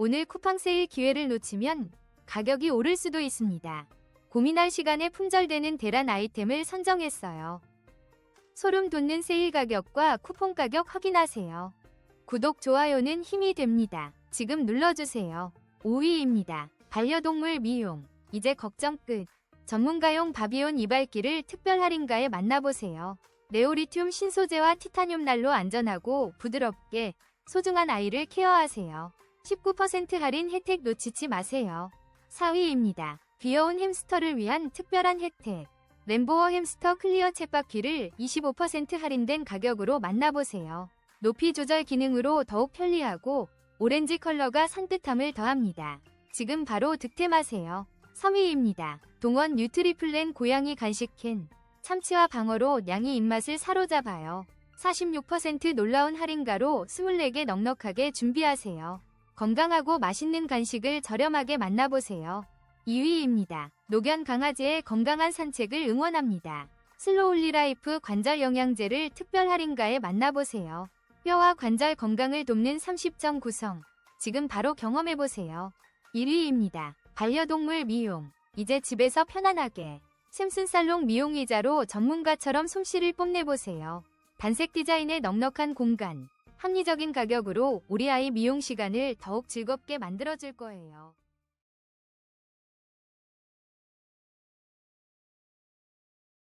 오늘 쿠팡 세일 기회를 놓치면 가격이 오를 수도 있습니다. 고민할 시간에 품절되는 대란 아이템을 선정했어요. 소름 돋는 세일 가격과 쿠폰 가격 확인하세요. 구독, 좋아요는 힘이 됩니다. 지금 눌러주세요. 5위입니다. 반려동물 미용. 이제 걱정 끝. 전문가용 바비온 이발기를 특별 할인가에 만나보세요. 레오리튬 신소재와 티타늄 난로 안전하고 부드럽게 소중한 아이를 케어하세요. 19% 할인 혜택 놓치지 마세요. 4위입니다. 귀여운 햄스터를 위한 특별한 혜택. 램보어 햄스터 클리어 챗바퀴를 25% 할인된 가격으로 만나보세요. 높이 조절 기능으로 더욱 편리하고 오렌지 컬러가 산뜻함을 더합니다. 지금 바로 득템하세요. 3위입니다. 동원 뉴트리플랜 고양이 간식캔. 참치와 방어로 냥이 입맛을 사로잡아요. 46% 놀라운 할인가로 24개 넉넉하게 준비하세요. 건강하고 맛있는 간식을 저렴하게 만나보세요. 2위입니다. 노견 강아지의 건강한 산책을 응원합니다. 슬로울리 라이프 관절 영양제를 특별 할인가에 만나보세요. 뼈와 관절 건강을 돕는 30점 구성. 지금 바로 경험해보세요. 1위입니다. 반려동물 미용. 이제 집에서 편안하게. 샘슨 살롱 미용 의자로 전문가처럼 솜씨를 뽐내보세요. 단색 디자인의 넉넉한 공간. 합리적인 가격으로 우리 아이 미용 시간을 더욱 즐겁게 만들어줄 거예요.